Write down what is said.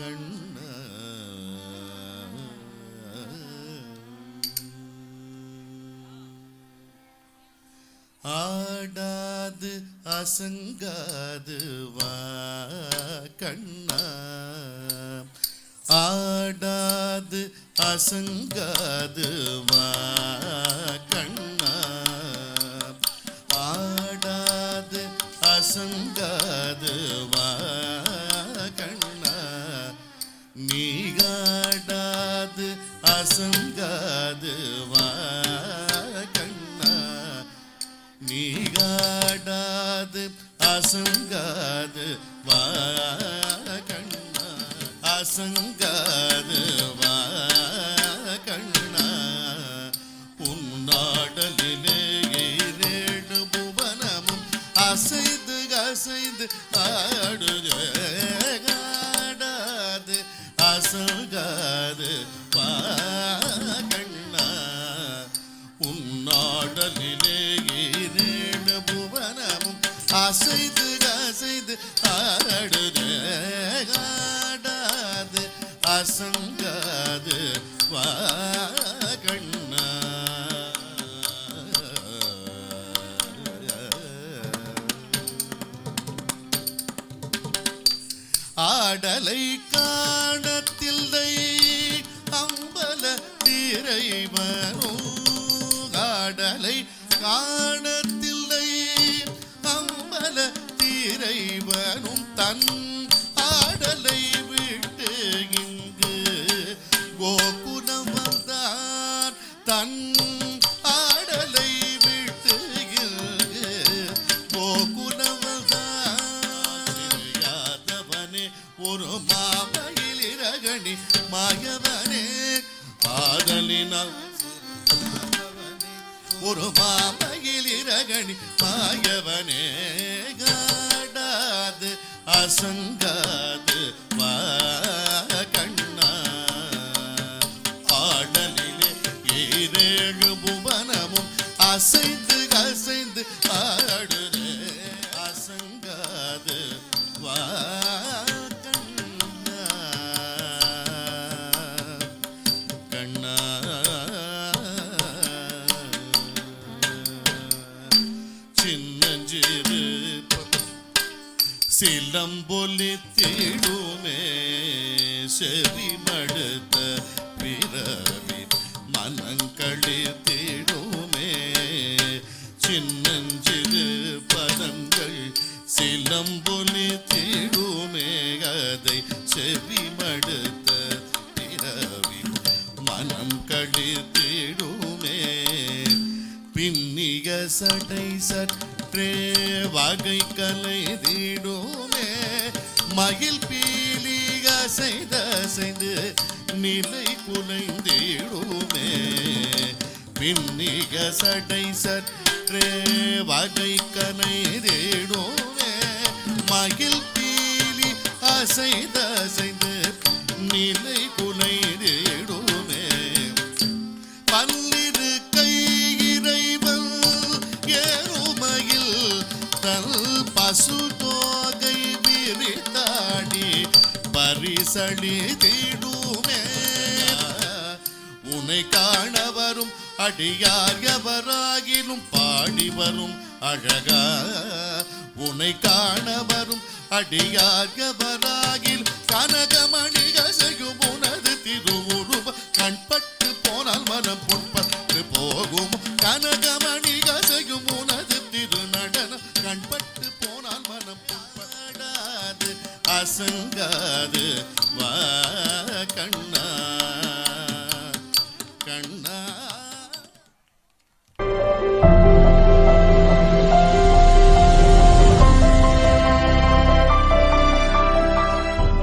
கண்ண. ஆடாது அசங்காது வா கண்ணா. ஆடாது அசங்காது வா கண்ணா. ஆடாது அசங்காது வா நீகாடாது அசங்காது கண்ணா. நீகாடாது அசங்காது வா கண்ணா. அசங்காது. அசைது அசைது ஆடுது ஆடாது அசங்காது வா கண்ணா. ஆடலை காணத்தில்லை அம்பல தீரை திரைவனும் ஆடலை காண இறைவனும் தன் ஆடலை விட்டு இங்கு கோகுலம் வந்தார். தன் ஆடலை விட்டு இங்கு கோகுலம் வந்தான் ஒரு மாமையில் இரகணி மாயவனே ஆதலினால் ஒரு மாமையில் இரகணி மாயவனே. அசங்காது சிலம்பொலி தீடுமே செவி மடுத்த பிறவி மனங்களி தீடுமே சின்னஞ்சிறு பதங்கள் சிலம்பொலி தீடுமே அதை செவி மடுத்த பிறவி மனம் களி தேடுமே பின்னிய சடை மாற்றே வகை கலை தீடுமே மகிழ் பீலி அசைந்த நிலை குலைந்திடுமே பின்னிக சடை சற்றே வகை கலை தேடுமே மகிழ் பீலி அசைந்தசைந்து நிலை குலைந்திடுமே பன் தன் பசு தோகை விரித்தாடி பரிசளி தீடுமே. உன்னை காண வரும் அடியார் எவராகிலும் பாடி வரும் அழகா. உனை காண வரும் அடியார் எவராகில் கனகமணிக செய்யும் உனது திருவுரு அசங்காது. வா கண்ணா கண்ணா.